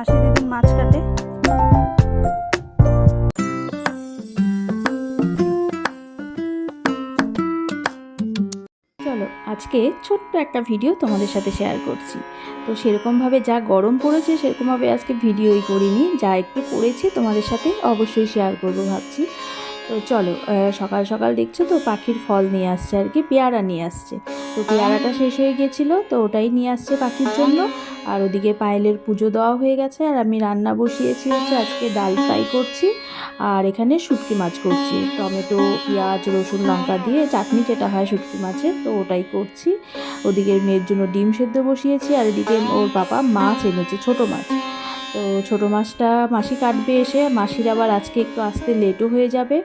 মাসি দিদি মাছ কাটে। চলো, আজকে ছোট্ট একটা ভিডিও তোমাদের সাথে শেয়ার করছি। তো সেরকমভাবে যা গরম পড়েছে, সেরকমভাবে আজকে ভিডিওই করিনি। যা একটু পড়েছে তোমাদের সাথে অবশ্যই শেয়ার করব ভাবছি। তো চলো সকাল সকাল দেখছ তো, পাখির ফল নিয়ে আসছে আর কি, পেয়ারা নিয়ে আসছে। তো পেয়ারাটা শেষ হয়ে গেছিল, তো ওটাই নিয়ে আসছে পাখির জন্য। আর ওদিকে পায়েলের পুজো দেওয়া হয়ে গেছে, আর আমি রান্না বসিয়েছি হচ্ছে আজকে ডাল ফ্রাই করছি, আর এখানে শুটকি মাছ করছি। টমেটো, পেঁয়াজ, রসুন, লঙ্কা দিয়ে চাটনি যেটা হয় শুটকি মাছের তো ওটাই করছি। ওদিকে মেয়ের জন্য ডিম সেদ্ধ বসিয়েছি, আর এদিকে ওর বাবা মাছ এনেছে, ছোট মাছ। তো ছোটো মাছটা মাসি কাটবে এসে মাসির আবার আজকে একটু আসতে লেটও হয়ে যাবে।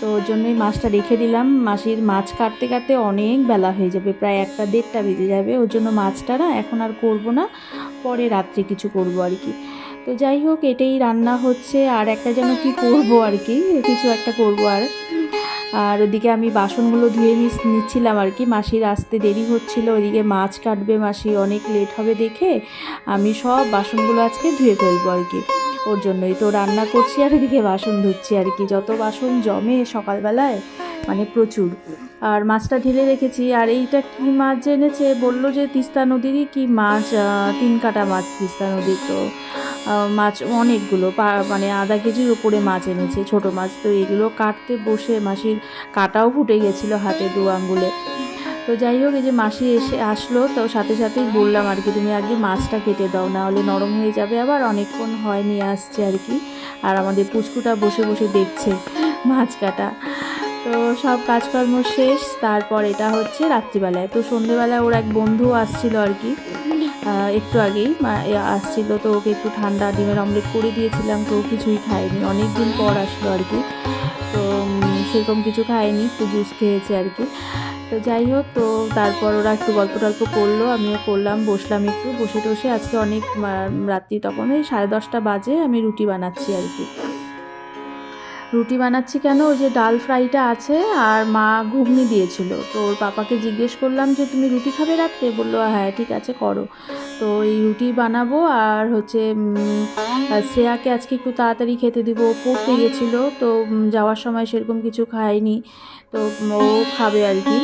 তো ওর জন্যই মাছটা রেখে দিলাম। মাসির মাছ কাটতে কাটতে অনেক বেলা হয়ে যাবে, প্রায় একটা দেড়টা বেজে যাবে। ওর জন্য মাছটা না এখন আর করব না, পরে রাত্রে কিছু করব আর কি। তো যাই হোক, এটাই রান্না হচ্ছে, আর একটা যেন কি করব আর কি, কিছু একটা করব আর। আর ওদিকে আমি বাসনগুলো ধুয়ে নিচ্ছিলাম আর কি। মাসির আসতে দেরি হচ্ছিল, ওদিকে মাছ কাটবে মাসি, অনেক লেট হবে দেখে আমি সব বাসনগুলো আজকে ধুয়ে ফেলব আর কি। ওর জন্যই তো রান্না করছি আর এদিকে বাসন ধুচ্ছি আর কি। যত বাসন জমে সকালবেলায় মানে প্রচুর। আর মাছটা ঢেলে রেখেছি। আর এইটা কি মাছ যে এনেছে? বলল যে তিস্তা নদীরই কি মাছ তিন কাটা মাছ তিস্তা নদীর তো। মাছ অনেকগুলো মানে আধা কেজির উপরে মাছ এনেছে, ছোট মাছ। তো এগুলো কাটতে বসে মাসির কাটাও ফুটে গেছিল হাতে দু আঙ্গুলে। তো যাই হোক, এই যে মাসি এসে আসলো, তো সাথে সাথেই বললাম আর কি, তুমি আগে মাছটা কেটে দাও না হলে নরম হয়ে যাবে আবার অনেকক্ষণ হয় নিয়ে আসছে আর কি। আর আমাদের পুচকুটা বসে বসে দেখছে মাছ কাটা। তো সব কাজকর্ম শেষ, তারপর এটা হচ্ছে রাত্রিবেলায়। তো সন্ধেবেলায় ওর এক বন্ধু আসছিল আর কি একটু আগেই আসছিল, তো ওকে একটু ঠান্ডা ডিমের অমলেট করে দিয়েছিলাম, তো কিছুই খায়নি। অনেক দিন পর আসলো আর কি। তো সেরকম কিছু খায়নি, একটু জুস খেয়েছে আর কি। তো যাই হোক, তো তারপর ওরা একটু গল্প টল্প করল, আমিও করলাম, বসলাম একটু, বসে টসে আজকে অনেক রাত্রি তখন ওই সাড়ে দশটা বাজে আমি রুটি বানাচ্ছি আর কি। রুটি বানাচ্ছি কেন? ওই যে ডাল ফ্রাইটা আছে আর মা ঘুগনি দিয়েছিল। তো ওর পাপাকে জিজ্ঞেস করলাম যে, তুমি রুটি খাবে রাত্রে? বলল হ্যাঁ ঠিক আছে, করো। তো এই রুটি বানাবো আর হচ্ছে শ্রেয়াকে আজকে একটু তাড়াতাড়ি খেতে দিব। ও পড়তে তো যাওয়ার সময় সেরকম কিছু খায়নি। তো ও খাবে আর কি।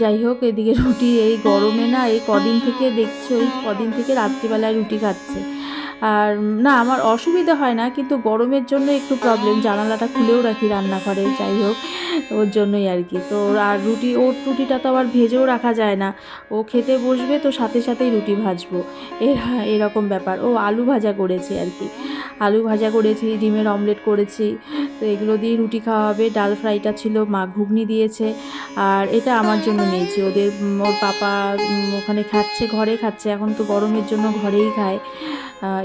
যাই হোক, এদিকে রুটি এই গরমে না, এই কদিন থেকে দেখছ এই কদিন থেকে রাত্রিবেলায় রুটি খাচ্ছে। আর না, আমার অসুবিধা হয় না, কিন্তু গরমের জন্য একটু প্রবলেম জানালাটা খুলেও রাখি রান্নাঘরে, যাই হোক, ওর জন্যই আর কি। তো আর রুটি, ওর রুটিটা তো আবার ভেজেও রাখা যায় না। ও খেতে বসবে, তো সাথে সাথেই রুটি ভাজবো। এরকম ব্যাপার। ও আলু ভাজা করেছি আর কি। আলু ভাজা করেছি, ডিমের অমলেট করেছি। তো এগুলো দিয়ে রুটি খাওয়া হবে। ডাল ফ্রাইটা ছিল, মা ঘুগনি দিয়েছে। আর এটা আমার জন্য নিয়েছি। ওদের ওর পাপা ওখানে খাচ্ছে, ঘরে খাচ্ছে। এখন তো গরমের জন্য ঘরেই খায়।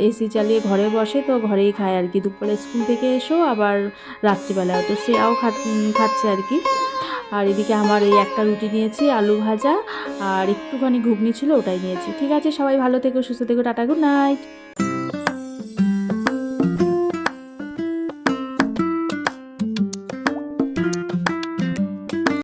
এসি চালিয়ে ঘরে বসে তো ঘরেই খায় আর কি। দুপুরে স্কুল থেকে এসো আবার রাত্রিবেলা তো সেও খাচ্ছে আর কি। আর এদিকে আমার এই একটা রুটি নিয়েছি, আলু ভাজা আর একটুখানি ঘুগনি ছিল ওটাই নিয়েছি। ঠিক আছে, সবাই ভালো থেকো, সুস্থ থেকো, টাটা গুড নাইট